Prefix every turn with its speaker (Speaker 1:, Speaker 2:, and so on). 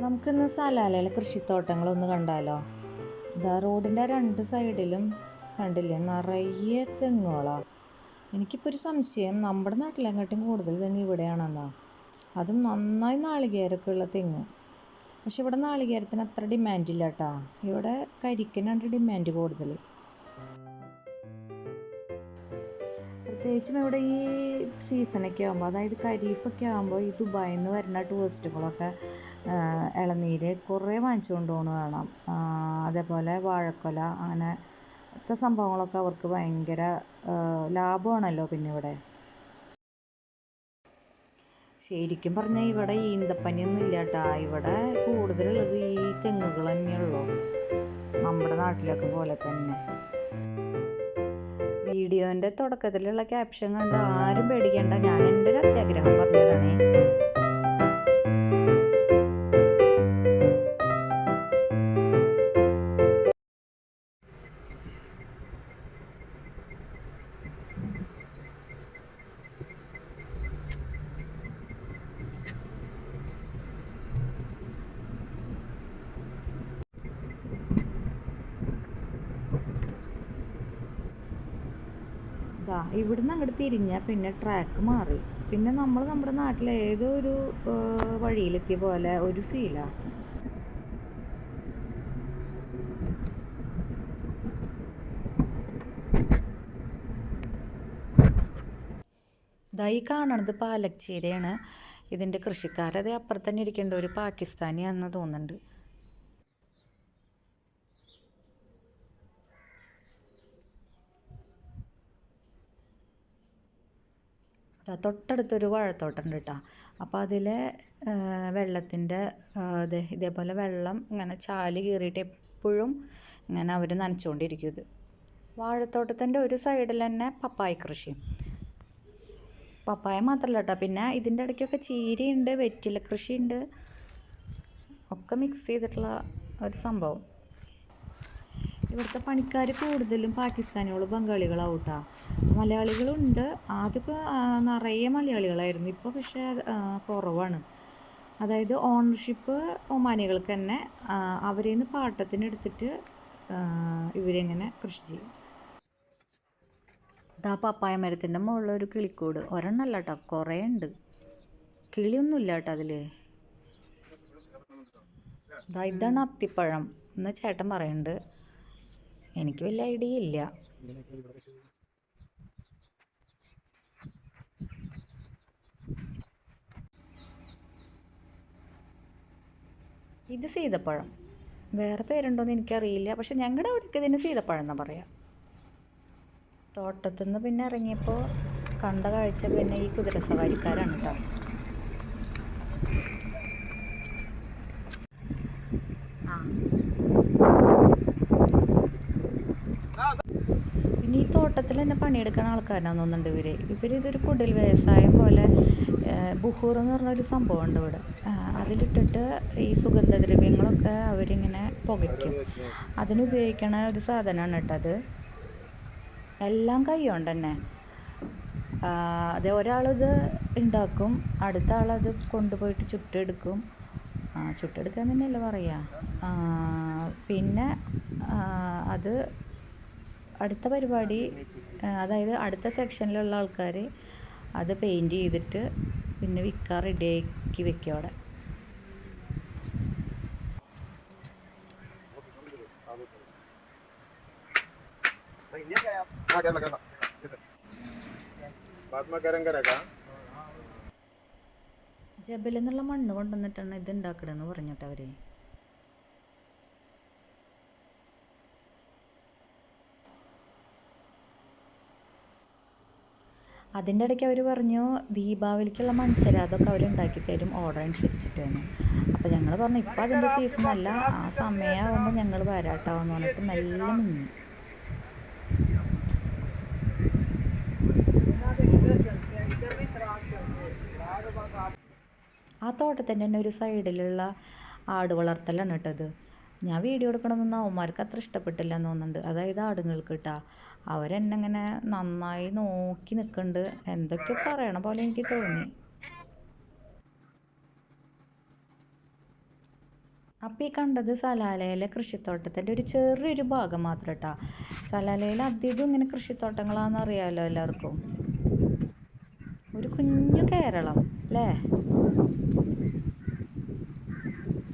Speaker 1: നമുക്കിന്ന് സലാലയിലെ കൃഷിത്തോട്ടങ്ങളൊന്ന് കണ്ടാലോ? ഇതാ റോഡിന്റെ രണ്ട് സൈഡിലും കണ്ടില്ലേ നിറയെ തെങ്ങുകളാണ് എനിക്കിപ്പോൾ ഒരു സംശയം നമ്മുടെ നാട്ടിലെങ്ങാട്ടും കൂടുതൽ തെങ്ങ് ഇവിടെയാണെന്നാ? അതും നന്നായി നാളികേരമൊക്കെ ഉള്ള തെങ്ങ്. പക്ഷെ ഇവിടെ നാളികേരത്തിന് അത്ര ഡിമാൻഡ് ഇല്ല കേട്ടോ. ഇവിടെ കരിക്കിനാണ് ഡിമാൻഡ് കൂടുതൽ. പ്രത്യേകിച്ചും ഇവിടെ ഈ സീസണൊക്കെ ആകുമ്പോൾ അതായത് ഖരീഫൊക്കെ ആകുമ്പോൾ ഈ ദുബായിൽ നിന്ന് വരുന്ന ടൂറിസ്റ്റുകളൊക്കെ ഇളനീര് കുറേ വാങ്ങിച്ചുകൊണ്ട് പോകണ കാണാം. അതേപോലെ വാഴക്കൊല അങ്ങനത്തെ സംഭവങ്ങളൊക്കെ അവർക്ക് ഭയങ്കര ലാഭമാണല്ലോ പിന്നെ ഇവിടെ. ശരിക്കും പറഞ്ഞാൽ ഇവിടെ ഈന്തപ്പനിയൊന്നും ഇല്ല കേട്ടാ ഇവിടെ കൂടുതലുള്ളത് ഈ തെങ്ങുകൾ തന്നെയുള്ളൂ. നമ്മുടെ നാട്ടിലൊക്കെ പോലെ തന്നെ. വീഡിയോന്റെ തുടക്കത്തിലുള്ള ക്യാപ്ഷൻ കണ്ട് ആരും പേടിക്കേണ്ട. ഞാൻ എന്റെ ഒരു അത്യാഗ്രഹം പറഞ്ഞതാണേ. ഇതാ ഇവിടുന്ന് അങ്ങോട്ട് തിരിഞ്ഞാൽ പിന്നെ ട്രാക്ക് മാറി. പിന്നെ നമ്മൾ നമ്മുടെ നാട്ടിലെ ഏതോ ഒരു വഴിയിലെത്തിയ പോലെ ഒരു ഫീലാണ് ഈ കാണണത് പാലക്ചീരയാണ് ഇതിന്റെ കൃഷിക്കാരത് അപ്പുറത്ത് തന്നെ ഇരിക്കേണ്ട ഒരു പാകിസ്ഥാനിയാണെന്ന് തോന്നുന്നുണ്ട്. തൊട്ടടുത്തൊരു വാഴത്തോട്ടം കേട്ടോ അപ്പോൾ അതിൽ വെള്ളത്തിന്റെ അതെ ഇതേപോലെ വെള്ളം ഇങ്ങനെ ചാൽ കീറിയിട്ട് എപ്പോഴും ഇങ്ങനെ അവർ നനച്ചുകൊണ്ടിരിക്കും ഇത്. വാഴത്തോട്ടത്തിന്റെ ഒരു സൈഡിൽ തന്നെ പപ്പായ കൃഷി. പപ്പായ മാത്രമല്ല കേട്ടോ പിന്നെ ഇതിന്റെ ഇടയ്ക്കൊക്കെ ചീരയുണ്ട് വെറ്റില കൃഷിയുണ്ട്. ഒക്കെ മിക്സ് ചെയ്തിട്ടുള്ള ഒരു സംഭവം. ഇവിടുത്തെ പണിക്കാർ കൂടുതലും പാകിസ്ഥാനികൾ ബംഗാളികളാവും കേട്ടോ മലയാളികളുണ്ട് ആദ്യമൊക്കെ നിറയെ മലയാളികളായിരുന്നു. ഇപ്പോൾ പക്ഷേ കുറവാണ്. അതായത് ഓണർഷിപ്പ് ഒമാനികൾക്ക് തന്നെ അവരിൽ നിന്ന് പാട്ടത്തിന് എടുത്തിട്ട് കൃഷി ചെയ്യും. ഇതാ പപ്പായ മരത്തിന്റെ മുകളിൽ ഒരു കിളിക്കൂട്. ഒരെണ്ണല്ല കേട്ടോ കുറേ ഉണ്ട് കിളിയൊന്നുമില്ല കേട്ടോ അതിൽ ഇതാ ഇതാണ് അത്തിപ്പഴം എന്ന് ചേട്ടൻ പറയുന്നുണ്ട് എനിക്ക് വലിയ ഐഡിയ ഇല്ല. ഇത് സീതപ്പഴം. വേറെ പേരുണ്ടോയെന്ന് എനിക്കറിയില്ല. പക്ഷെ ഞങ്ങളുടെ അവിടേക്ക് ഇതിന് സീതപ്പഴം എന്നാ പറയാ. തോട്ടത്തുനിന്ന് പിന്നെ ഇറങ്ങിയപ്പോൾ കണ്ട കാഴ്ച പിന്നെ ഈ കുതിരസവാരിക്കാരാണ് കേട്ടോ ആ പിന്നെ ഈ തോട്ടത്തിൽ തന്നെ പണിയെടുക്കുന്ന ആൾക്കാരാണെന്ന് തോന്നുന്നുണ്ട് ഇവർ ഇവരിതൊരു കുടിൽ വ്യവസായം പോലെ ബുഹൂർ എന്ന് പറഞ്ഞൊരു സംഭവമുണ്ട് ഇവിടെ. അതിലിട്ടിട്ട് ഈ സുഗന്ധദ്രവ്യങ്ങളൊക്കെ അവരിങ്ങനെ പുകയ്ക്കും. അതിനുപയോഗിക്കണ ഒരു സാധനമാണ് കേട്ടത് എല്ലാം കൈകൊണ്ട് തന്നെ അത് ഒരാളിത് ഉണ്ടാക്കും അടുത്ത ആളത് കൊണ്ടുപോയിട്ട് ചുട്ടെടുക്കും. ചുട്ടെടുക്കാൻ തന്നെയല്ല പറയുക പിന്നെ അത് അടുത്ത പരിപാടി അതായത് അടുത്ത സെക്ഷനിലുള്ള ആൾക്കാർ അത് പെയിന്റ് ചെയ്തിട്ട് പിന്നെ വിൽക്കാൻ റെഡിയാക്കി വെക്കും അവിടെ. ജബലെന്നുള്ള മണ്ണ് കൊണ്ടുവന്നിട്ടാണ് ഇത് ഉണ്ടാക്കണമെന്ന് പറഞ്ഞിട്ട് അതിന്റെ ഇടയ്ക്ക് അവർ പറഞ്ഞു ദീപാവലിക്കുള്ള മഞ്ചര അതൊക്കെ അവരുണ്ടാക്കി തരും ഓർഡർ അനുസരിച്ചിട്ടാണ് അപ്പോൾ ഞങ്ങൾ പറഞ്ഞു ഇപ്പം അതിന്റെ സീസൺ അല്ല ആ സമയമാകുമ്പോൾ ഞങ്ങൾ വരാട്ടാവെന്ന് പറഞ്ഞിട്ട് മെല്ലെ നിന്നു. ആ തോട്ടത്തിന്റെ തന്നെ ഒരു സൈഡിലുള്ള ആട് വളർത്തലാണ് കേട്ടത് ഞാൻ വീഡിയോ എടുക്കണമെന്നൊന്നും അവന്മാർക്ക് അത്ര ഇഷ്ടപ്പെട്ടില്ല എന്ന് തോന്നുന്നുണ്ട്. അതായത് ആടുങ്ങൾക്ക് കേട്ടാ അവരെന്നെ ഇങ്ങനെ നന്നായി നോക്കി നിൽക്കുന്നുണ്ട് എന്തൊക്കെ പറയണ പോലെ എനിക്ക് തോന്നി. അപ്പോൾ ഈ കണ്ടത് സലാലയിലെ കൃഷിത്തോട്ടത്തിന്റെ ഒരു ചെറിയൊരു ഭാഗം മാത്രം കേട്ടോ സലാലയിൽ അധികം ഇങ്ങനെ കൃഷിത്തോട്ടങ്ങളാണെന്ന് അറിയാമല്ലോ എല്ലാവർക്കും ഒരു കുഞ്ഞു കേരളം അല്ലേ